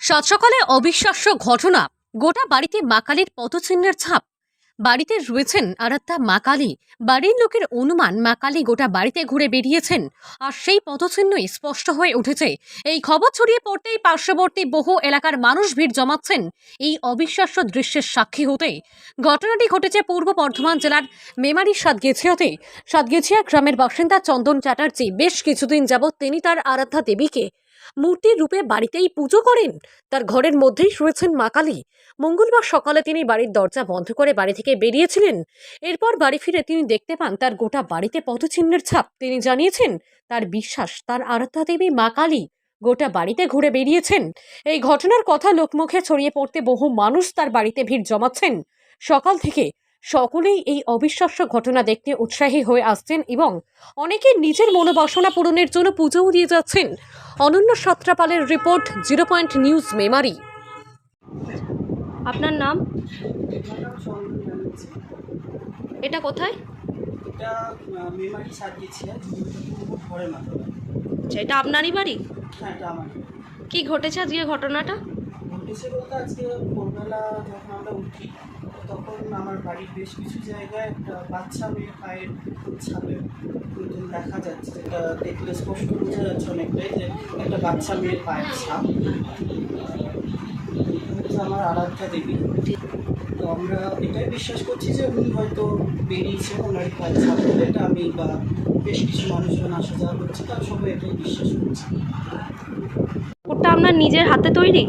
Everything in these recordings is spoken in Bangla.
সাত অবিশ্বাস্য ঘটনা গোটা বাড়িতে মাকালির পথচিহ্নের ছাপ। বাড়িতে রয়েছেন আরাত্তা মাকালি বাড়ির লোকের অনুমান মাকালি গোটা বাড়িতে ঘুরে বেরিয়েছেন আর সেই পদচিহ্নই স্পষ্ট হয়ে উঠেছে। এই খবর ছড়িয়ে পড়তেই পার্শ্ববর্তী বহু এলাকার মানুষ ভিড় জমাচ্ছেন এই অবিশ্বাস্য দৃশ্যের সাক্ষী হতে। ঘটনাটি ঘটেছে পূর্ব বর্ধমান জেলার মেমারির সাতগেছিয়াতে। সাতগেছিয়া গ্রামের বাসিন্দা চন্দন চ্যাটার্জি বেশ কিছুদিন যাবৎ তিনি তার আরাধ্যা দেবীকে মূর্তির রূপে বাড়িতেই পুজো করেন? তার ঘরের মধ্যেই শুয়েছেন মা কালী। মঙ্গলবার সকালে তিনি বাড়ির দরজা বন্ধ করে বাড়ি থেকে বেরিয়েছিলেন। এরপর বাড়ি ফিরে তিনি দেখতে পান তার গোটা বাড়িতে পদচিহ্নের ছাপ। তিনি জানিয়েছেন, তার বিশ্বাস, তার আরাধ্যা দেবী মা কালী গোটা বাড়িতে ঘুরে বেরিয়েছেন। এই ঘটনার কথা লোকমুখে ছড়িয়ে পড়তে বহু মানুষ তার বাড়িতে ভিড় জমাচ্ছেন। সকাল থেকে সকলেই এই অবিশ্বাস্য ঘটনা দেখতে উৎসাহী হয়ে আসছেন এবং অনেকে নিজের মনোবাসনা পূরণের জন্য পুজোও দিয়ে যাচ্ছেন। Ananya সাত্রাপালের report zero point news Memari. আপনার নাম? এটা কোথায়? এটা মেমারি আচ্ছা এটা আপনারই বাড়ি? হ্যাঁ এটা আমার কি ঘটেছে আজকে ঘটনাটা? ঘটেছে বলতে আজকে ভোরবেলা যখন আমরা উঠি তখন আমার বাড়ির বেশ কিছু জায়গায় একটা বাচ্চা মেয়ের পায়ের ছাপের মতন দেখা যাচ্ছে এটা দেখলে স্পষ্ট বোঝা যাচ্ছে অনেকটাই যে একটা বাচ্চা মেয়ের পায়ের ছাপ। আমার আরাধ্যা দেবী তো আমরা এটাই বিশ্বাস করছি যে উনি হয়তো বেরিয়েছেন, ওনার পায়ের ছাপ এটা আমি বা বেশ কিছু মানুষজন আসা যাওয়া করছে, তার সবাই এটাই বিশ্বাস করছি। ওটা আপনার নিজের হাতে তৈরি?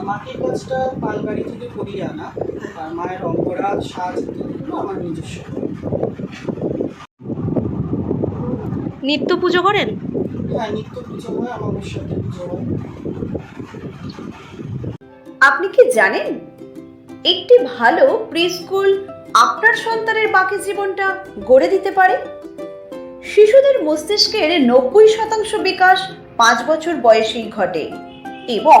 মাটির কাজটা পালবাড়ি থেকে করিয়ে আনা আর মায়ের অঙ্গরা সাজ ইত্যাদিগুলো আমার নিজস্ব। নিত্য পুজো করেন? হ্যাঁ নিত্য পুজো হয় আমার সাথে পুজো হয়। আপনি কি জানেন একটি ভালো প্রি স্কুল আপনার সন্তানের বাকি জীবনটা গড়ে দিতে পারে? শিশুদের মস্তিষ্কের নব্বই শতাংশ বিকাশ পাঁচ বছর বয়সেই ঘটে এবং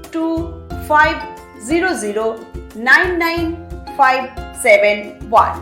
two five zero zero nine nine five seven one